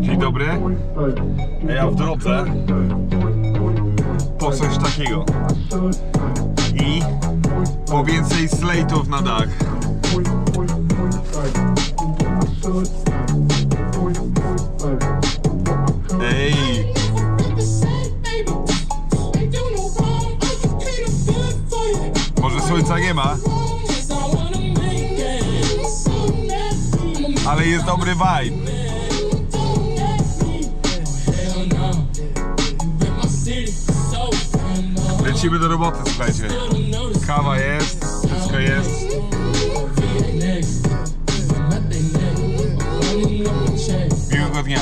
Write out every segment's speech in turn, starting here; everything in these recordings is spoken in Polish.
Dzień dobry. Ja w drodze po coś takiego. I po więcej slate'ów na dach. Ej, może słońca nie ma, ale jest dobry vibe. Lecimy do roboty, słuchajcie. Kawa jest, wszystko jest. Miłego dnia.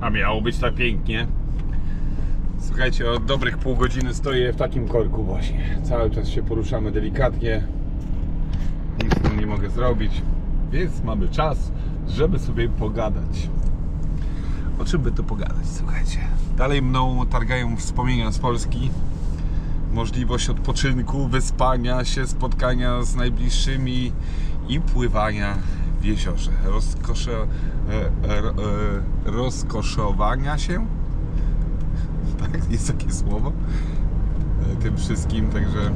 A miało być tak pięknie. Słuchajcie, od dobrych pół godziny stoję w takim korku właśnie. Cały czas się poruszamy delikatnie. Nic tym nie mogę zrobić. Więc mamy czas, żeby sobie pogadać. O czym by tu pogadać, słuchajcie? Dalej mną targają wspomnienia z Polski. Możliwość odpoczynku, wyspania się, spotkania z najbliższymi i pływania w jeziorze. Rozkosze, e, e, e, rozkoszowania się? Tak, jest takie słowo. E, Tym wszystkim, także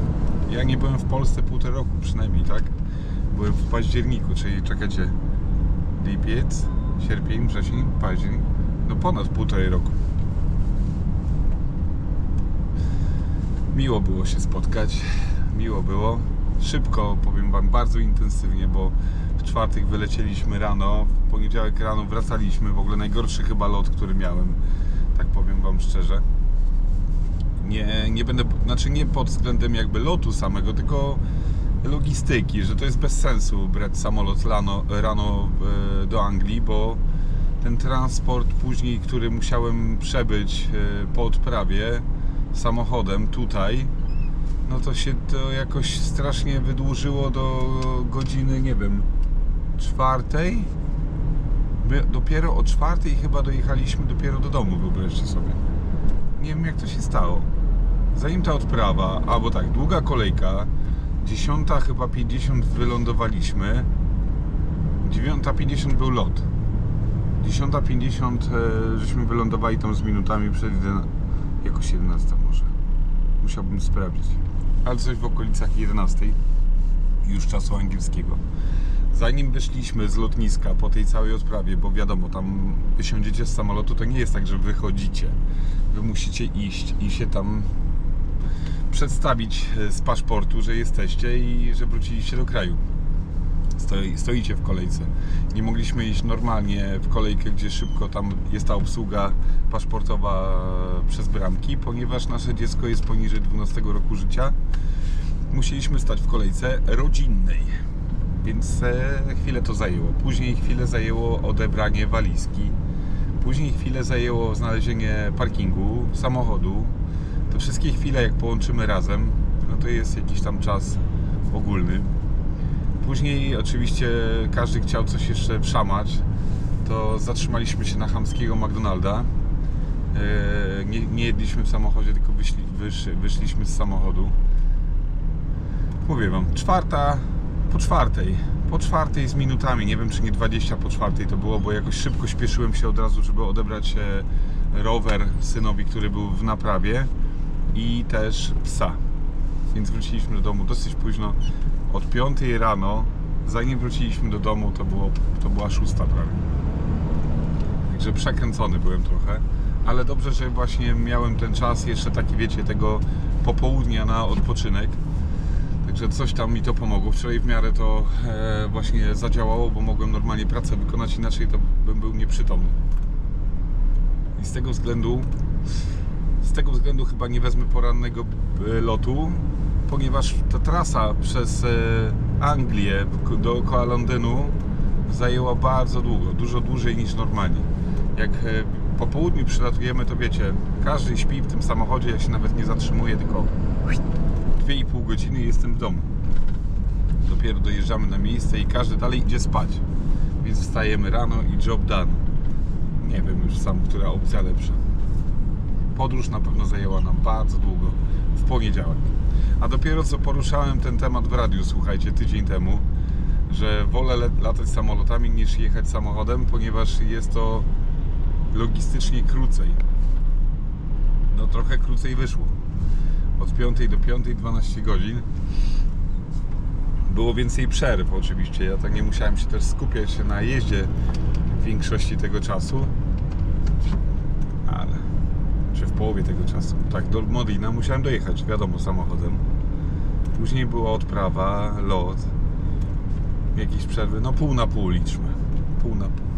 ja nie byłem w Polsce półtora roku przynajmniej, tak? Byłem w październiku, czyli czekajcie, lipiec, sierpień, wrzesień, październik, no ponad półtorej roku. Miło było się spotkać, miło było. Szybko, powiem Wam, bardzo intensywnie, bo w czwartek wylecieliśmy rano, w poniedziałek rano wracaliśmy. W ogóle najgorszy chyba lot, który miałem, Wam szczerze. Nie, nie będę, znaczy nie pod względem jakby lotu samego, tylko logistyki, że to jest bez sensu brać samolot rano, rano e, do Anglii, bo ten transport później, który musiałem przebyć e, po odprawie samochodem tutaj, no to się to jakoś strasznie wydłużyło do godziny, nie wiem, czwartej. My dopiero o czwartej chyba dojechaliśmy dopiero do domu, wyobraźcie sobie. Nie wiem jak to się stało. Zanim ta odprawa, albo tak, długa kolejka, 10 chyba 50 wylądowaliśmy, 9.50 był lot. 10.50 e, żeśmy wylądowali tam z minutami przed 11, jakoś 11 może. Musiałbym sprawdzić. Ale coś w okolicach 11 już czasu angielskiego. Zanim wyszliśmy z lotniska po tej całej odprawie, bo wiadomo, tam wysiądziecie z samolotu, to nie jest tak, że wychodzicie. Wy musicie iść i się tam przedstawić e, z paszportu, że jesteście i że wróciliście do kraju. Stoi, stoicie w kolejce. Nie mogliśmy iść normalnie w kolejkę, gdzie szybko tam jest ta obsługa paszportowa przez bramki, ponieważ nasze dziecko jest poniżej 12 roku życia. Musieliśmy stać w kolejce rodzinnej, więc e, chwilę to zajęło. Później chwilę zajęło odebranie walizki. Później chwilę zajęło znalezienie parkingu, samochodu. Te wszystkie chwile, jak połączymy razem, no to jest jakiś tam czas ogólny. Później oczywiście każdy chciał coś jeszcze wszamać, to zatrzymaliśmy się na chamskiego McDonalda. E, Nie, nie jedliśmy w samochodzie, tylko wyszli, wysz, wyszliśmy z samochodu. Mówię wam, czwarta po czwartej. Po czwartej z minutami, nie wiem czy nie 20 po czwartej to było, bo jakoś szybko śpieszyłem się od razu, żeby odebrać e, rower synowi, który był w naprawie i też psa. Więc wróciliśmy do domu dosyć późno. Od 5 rano, zanim wróciliśmy do domu, to, było, to była szósta prawie. Także przekręcony byłem trochę, ale dobrze, że właśnie miałem ten czas jeszcze taki, wiecie, tego popołudnia na odpoczynek. Także coś tam mi to pomogło. Wczoraj w miarę to e, właśnie zadziałało, bo mogłem normalnie pracę wykonać, inaczej to bym był nieprzytomny. I z tego względu z tego względu chyba nie wezmę porannego e, lotu, ponieważ ta trasa przez e, Anglię dookoła Londynu zajęła bardzo długo, dużo dłużej niż normalnie. Jak e, po południu przylatujemy, to wiecie, każdy śpi w tym samochodzie, ja się nawet nie zatrzymuję, tylko 2,5 godziny i jestem w domu. Dopiero dojeżdżamy na miejsce i każdy dalej idzie spać. Więc wstajemy rano i job done. Nie wiem już sam, która opcja lepsza. Podróż na pewno zajęła nam bardzo długo. W poniedziałek. A dopiero co poruszałem ten temat w radiu, słuchajcie, tydzień temu, że wolę latać samolotami niż jechać samochodem, ponieważ jest to logistycznie krócej. No trochę krócej wyszło. Od 5 do 5, 12 godzin. Było więcej przerw oczywiście. Ja tak nie musiałem się też skupiać na jeździe w większości tego czasu. Ale czy w połowie tego czasu. Tak, do Modlina musiałem dojechać, wiadomo, samochodem. Później była odprawa, lot, jakieś przerwy, no pół na pół liczmy. Pół na pół.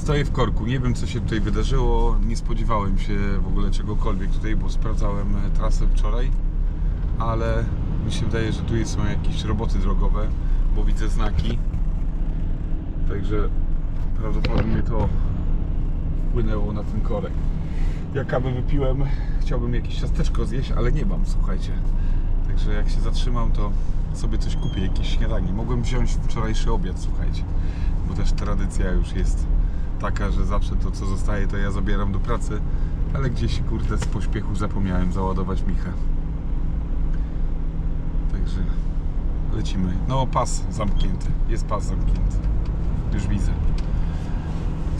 Stoję w korku, nie wiem co się tutaj wydarzyło, nie spodziewałem się w ogóle czegokolwiek tutaj, bo sprawdzałem e, trasę wczoraj, ale mi się wydaje, że tu są jakieś roboty drogowe, bo widzę znaki. Także prawdopodobnie to wpłynęło na ten korek. Ja kawę wypiłem, chciałbym jakieś ciasteczko zjeść, ale nie mam, słuchajcie. Także jak się zatrzymam, to sobie coś kupię, jakieś śniadanie. Mogłem wziąć wczorajszy obiad, słuchajcie, bo też tradycja już jest taka, że zawsze to, co zostaje, to ja zabieram do pracy, ale gdzieś, kurde, z pośpiechu zapomniałem załadować Michę. Także lecimy. No, pas zamknięty. Jest pas zamknięty. Już widzę.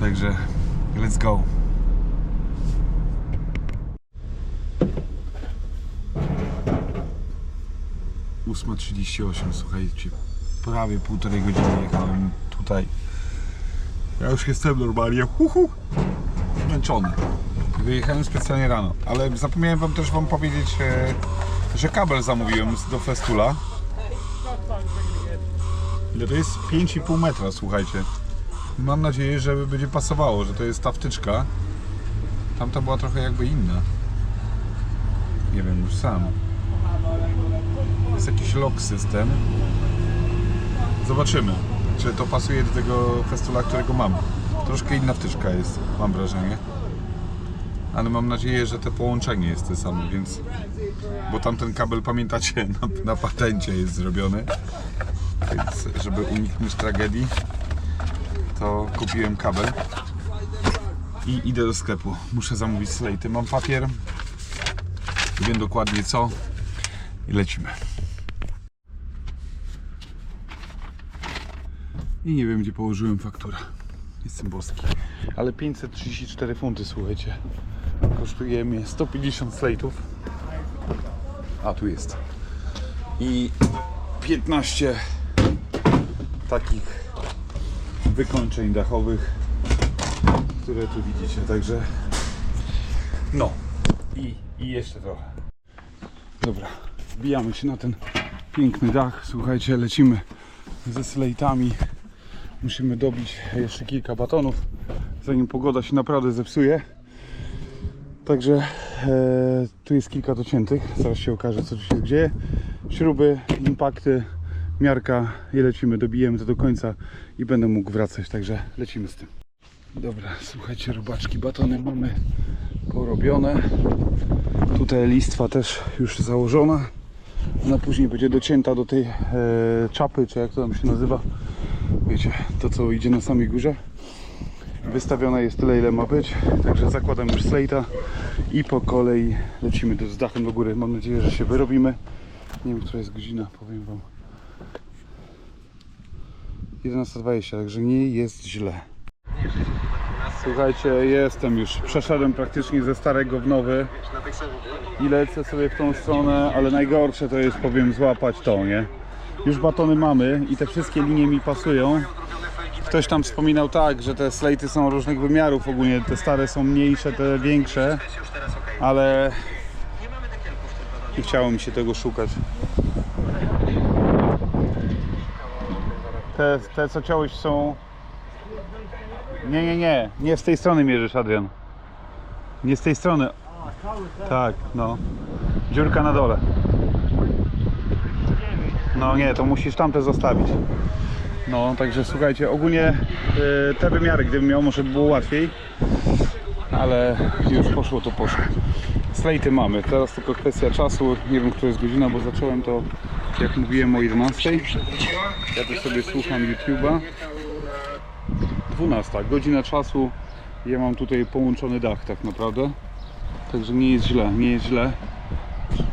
Także let's go. Ósma trzydzieści osiem, słuchajcie. Prawie półtorej godziny jechałem tutaj. Ja już jestem normalnie huhu, zmęczony. Wyjechałem specjalnie rano, ale zapomniałem wam też wam powiedzieć, e, że kabel zamówiłem do Festula. Ile to jest? 5,5 metra, słuchajcie. Mam nadzieję, że będzie pasowało, że to jest ta wtyczka. Tamta była trochę jakby inna. Nie wiem już sam. Jest jakiś lock system. Zobaczymy, czy to pasuje do tego festula, którego mam. Troszkę inna wtyczka jest, mam wrażenie. Ale mam nadzieję, że te połączenie jest te same, więc... Bo tamten kabel, pamiętacie, na, na patencie jest zrobiony. Więc żeby uniknąć tragedii, to kupiłem kabel. I idę do sklepu. Muszę zamówić slejty. Mam papier. Wiem dokładnie co. I lecimy. I nie wiem gdzie położyłem fakturę. Jestem boski. Ale 534 funty, słuchajcie. Kosztuje mnie 150 slejtów. A tu jest. I 15 takich wykończeń dachowych, które tu widzicie. Także no. I, i jeszcze trochę. Dobra, wbijamy się na ten piękny dach. Słuchajcie, lecimy ze slejtami. Musimy dobić jeszcze kilka batonów, zanim pogoda się naprawdę zepsuje. Także e, tu jest kilka dociętych. Zaraz się okaże, co tu się dzieje. Śruby, impakty, miarka i lecimy. Dobijemy to do końca i będę mógł wracać. Także lecimy z tym. Dobra, słuchajcie, robaczki, batony mamy porobione. Tutaj listwa też już założona. Ona później będzie docięta do tej e, czapy, czy jak to tam się nazywa. Wiecie, to co idzie na samej górze. Wystawiona jest tyle, ile ma być. Także zakładam już slejta i po kolei lecimy z dachem do góry. Mam nadzieję, że się wyrobimy. Nie wiem, która jest godzina, powiem Wam. 11.20, także nie jest źle. Słuchajcie, jestem już. Przeszedłem praktycznie ze starego w nowy i lecę sobie w tą stronę, ale najgorsze to jest, powiem, złapać to, nie? Już batony mamy i te wszystkie linie mi pasują. Ktoś tam wspominał tak, że te slejty są różnych wymiarów ogólnie, te stare są mniejsze, te większe, ale nie chciało mi się tego szukać. Te, te co ciąłeś są... Nie, nie, nie, nie z tej strony mierzysz Adrian. Nie z tej strony. Tak, no. Dziurka na dole. No nie, to musisz tamte zostawić. No, także słuchajcie, ogólnie y, te wymiary, gdybym miał, może by było łatwiej. Ale już poszło to poszło. Slejty mamy, teraz tylko kwestia czasu. Nie wiem, która jest godzina, bo zacząłem to, jak mówiłem, o 11. Ja tu sobie słucham YouTube'a. 12, godzina czasu. Ja mam tutaj połączony dach tak naprawdę. Także nie jest źle, nie jest źle.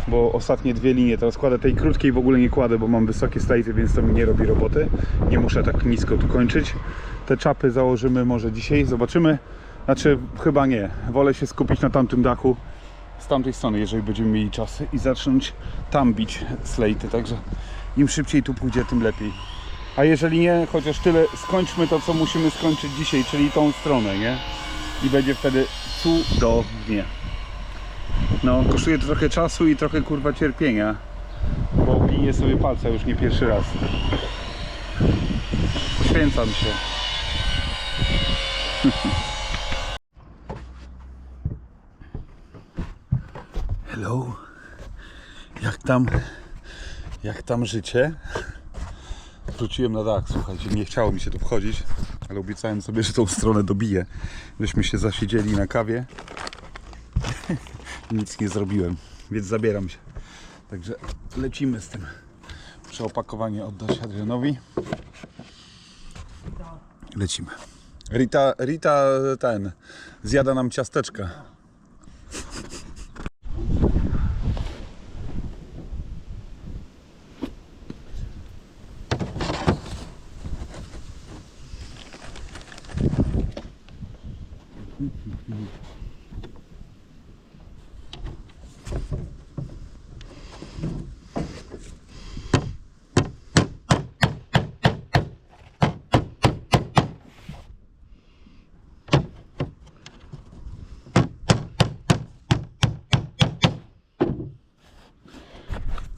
Bo ostatnie dwie linie teraz kładę, tej krótkiej w ogóle nie kładę, bo mam wysokie slajty, więc to mi nie robi roboty. Nie muszę tak nisko tu kończyć. Te czapy założymy może dzisiaj, zobaczymy. Znaczy chyba nie, wolę się skupić na tamtym dachu z tamtej strony, jeżeli będziemy mieli czas i zacząć tam bić slejty, także im szybciej tu pójdzie, tym lepiej. A jeżeli nie, chociaż tyle, skończmy to, co musimy skończyć dzisiaj, czyli tą stronę, nie? I będzie wtedy cudownie. No, kosztuje to trochę czasu i trochę kurwa cierpienia, bo biję sobie palca już nie pierwszy raz. Poświęcam się. Hello. Jak tam, jak tam życie? Wróciłem na dach, słuchajcie, nie chciało mi się tu wchodzić, ale obiecałem sobie, że tą stronę dobiję. Żeśmy się zasiedzieli na kawie. Nic nie zrobiłem, więc zabieram się. Także lecimy z tym. Przeopakowanie oddać Adrianowi. Lecimy. Rita, Rita ten, zjada nam ciasteczka.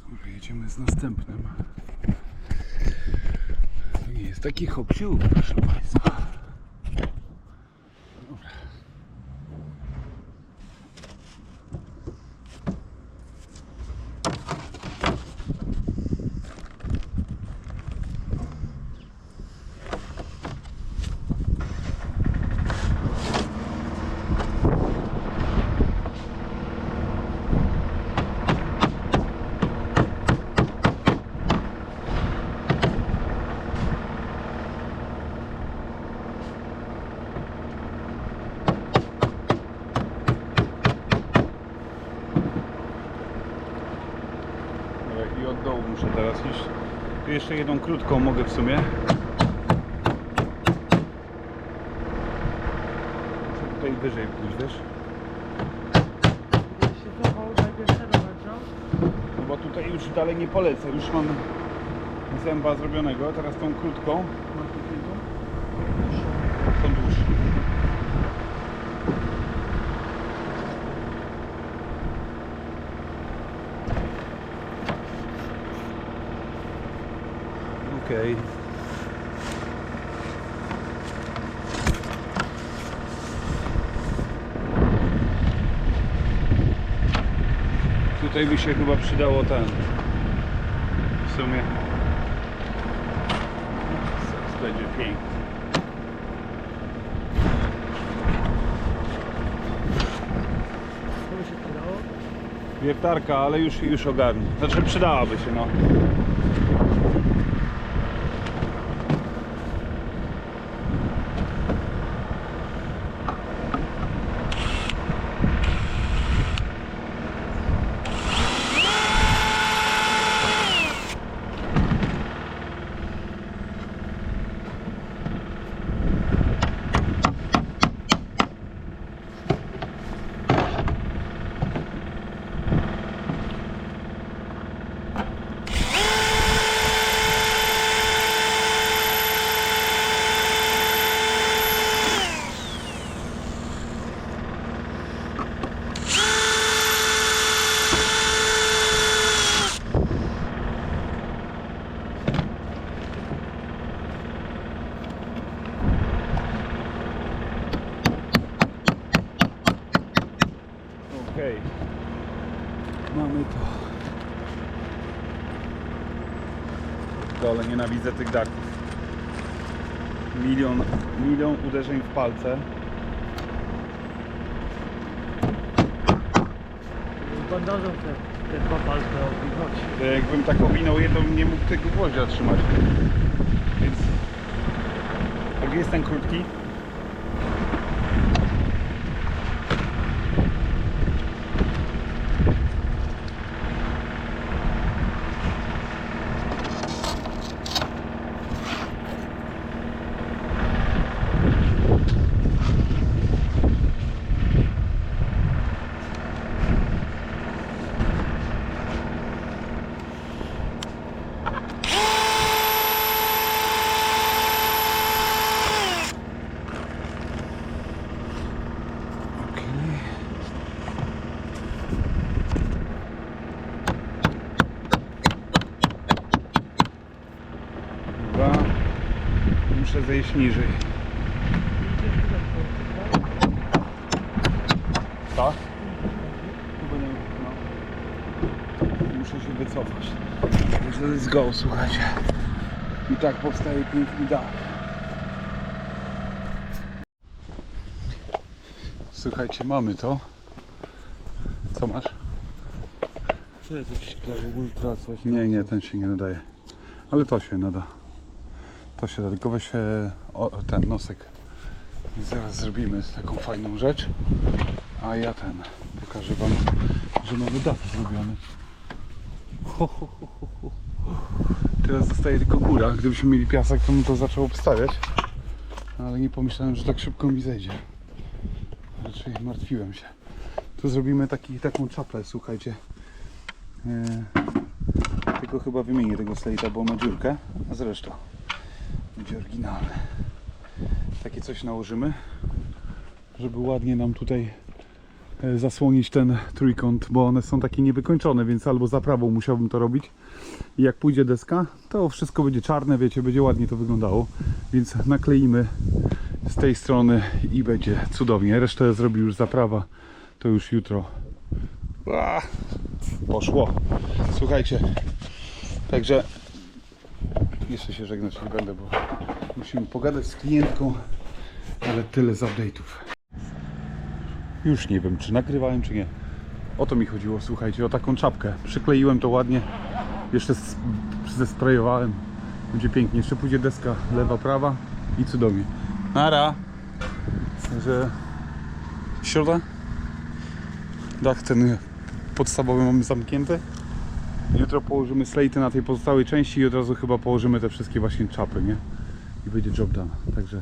Dobra, jedziemy z następnym. Jest taki hop proszę Państwa. Dobra. Dobra, I od dołu muszę teraz iść. Tu jeszcze jedną krótką mogę w sumie. Muszę tutaj wyżej pójść, wiesz? leciał. No bo tutaj już dalej nie polecę. Już mam zęba zrobionego. Teraz tą krótką. Masz takiego? Tą dłuższą. Okej. Tutaj by się chyba przydało ten. W sumie. Zaraz Będzie przydało? Wiertarka, ale już, już ogarnę. Znaczy przydałaby się, no. Okej. Mamy to. Dole nienawidzę tych daków. Milion, milion uderzeń w palce. Bandażą te, te dwa palce obwinąć. To Jakbym tak owinął jedną, nie mógł tego gwoździa trzymać. Więc... A gdzie jest ten krótki? muszę zejść niżej. Tak? No. Muszę się wycofać. Let's go, słuchajcie. I tak powstaje piękny dach. Słuchajcie, mamy to. Co masz? Co jest jakiś klał, ultra coś? Nie, nie, ten się nie nadaje. Ale to się nada. To się tylko weź ten nosek. I zaraz zrobimy taką fajną rzecz. A ja ten pokażę wam, że mamy dach zrobiony. Teraz zostaje tylko góra. Gdybyśmy mieli piasek, to bym to zaczął obstawiać. Ale nie pomyślałem, że tak szybko mi zejdzie. Raczej martwiłem się. Tu zrobimy taki, taką czaplę, słuchajcie. E, tylko chyba wymienię tego slejta, bo ma dziurkę, a zresztą będzie oryginalny. Takie coś nałożymy, żeby ładnie nam tutaj e, zasłonić ten trójkąt, bo one są takie niewykończone, więc albo za prawą musiałbym to robić. I jak pójdzie deska, to wszystko będzie czarne, wiecie, będzie ładnie to wyglądało. Więc nakleimy z tej strony i będzie cudownie. Resztę zrobi już zaprawa, to już jutro. Ah, poszło. Słuchajcie, także jeszcze się żegnać nie będę, bo musimy pogadać z klientką, ale tyle z update'ów. Już nie wiem, czy nagrywałem, czy nie. O to mi chodziło, słuchajcie, o taką czapkę. Przykleiłem to ładnie, jeszcze zesprayowałem. Będzie pięknie. Jeszcze pójdzie deska lewa, prawa i cudownie. Nara! Także środa. Dach ten podstawowy mamy zamknięty. Jutro położymy slejty na tej pozostałej części i od razu chyba położymy te wszystkie właśnie czapy, nie? I będzie job done. Także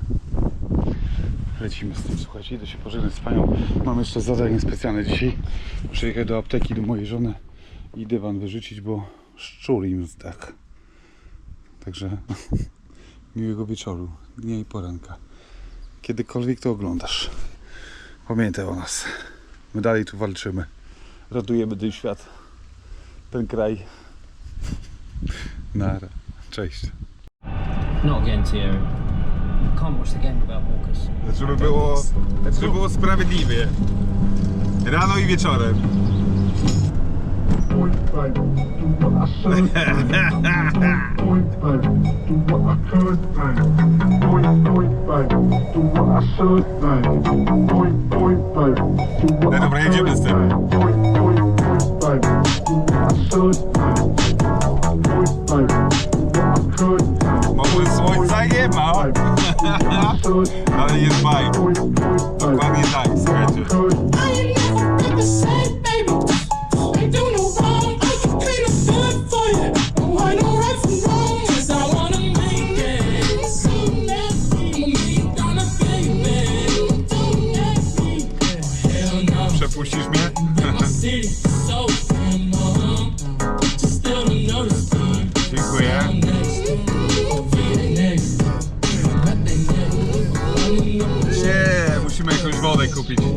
lecimy z tym, słuchajcie, idę się pożegnać z panią. Mam jeszcze zadanie specjalne dzisiaj. Muszę jechać do apteki do mojej żony i dywan wyrzucić, bo szczur im zdech. Także miłego wieczoru, dnia i poranka. Kiedykolwiek to oglądasz. Pamiętaj o nas. My dalej tu walczymy. Ratujemy ten świat, ten kraj. Nara. Cześć. Not again, Thierry. Can't watch the game without Walkers. Żeby było, żeby było sprawiedliwie. Rano i wieczorem. Point five, do what I Psycho PD.